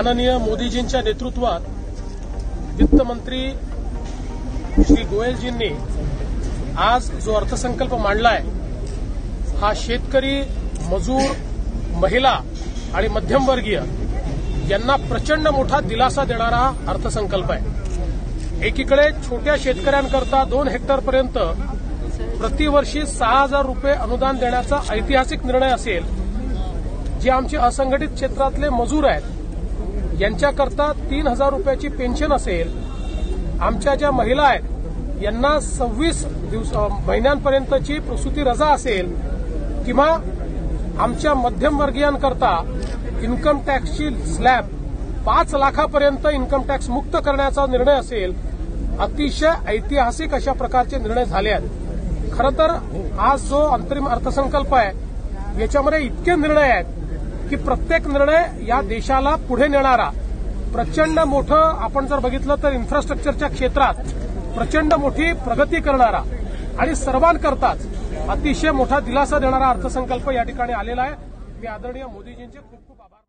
माननीय मोदीजींच्या नेतृत्वात वित्तमंत्री श्री गोयलजींनी आज जो अर्थसंकल्प मांडलाय हा शेतकरी मजूर महिला आणि मध्यमवर्गीय यांना प्रचंड मोठा दिलासा देणारा अर्थसंकल्प आहे. एकीकडे छोट्या शेतकऱ्यांकरता दोन हेक्टरपर्यंत प्रतिवर्षी सहा हजार रुपये अनुदान देण्याचा ऐतिहासिक निर्णय असेल जे आमचे असंघटित क्षेत्रातले मजूर आहेत यांच्याकरता तीन हजार रुपयाची पेन्शन असेल. आमच्या ज्या महिला आहेत यांना सव्वीस दिवस महिन्यांपर्यंतची प्रसूती रजा असेल किंवा आमच्या मध्यमवर्गीयांकरता इन्कम टॅक्सची स्लॅब पाच लाखापर्यंत इन्कम टॅक्स मुक्त करण्याचा निर्णय असेल अतिशय ऐतिहासिक अशा प्रकारचे निर्णय झाले आहेत. खरं तर आज जो अंतरिम अर्थसंकल्प आहे याच्यामध्ये इतके निर्णय आहेत की प्रत्येक निर्णय या देशाला पुढे नेणारा. प्रचंड मोठं आपण जर बघितलं तर इन्फ्रास्ट्रक्चरच्या क्षेत्रात प्रचंड मोठी प्रगती करणारा आणि सर्वांकरताच अतिशय मोठा दिलासा देणारा अर्थसंकल्प या ठिकाणी आलेला आहे. मी आदरणीय मोदीजींचे खूप खूप आभार.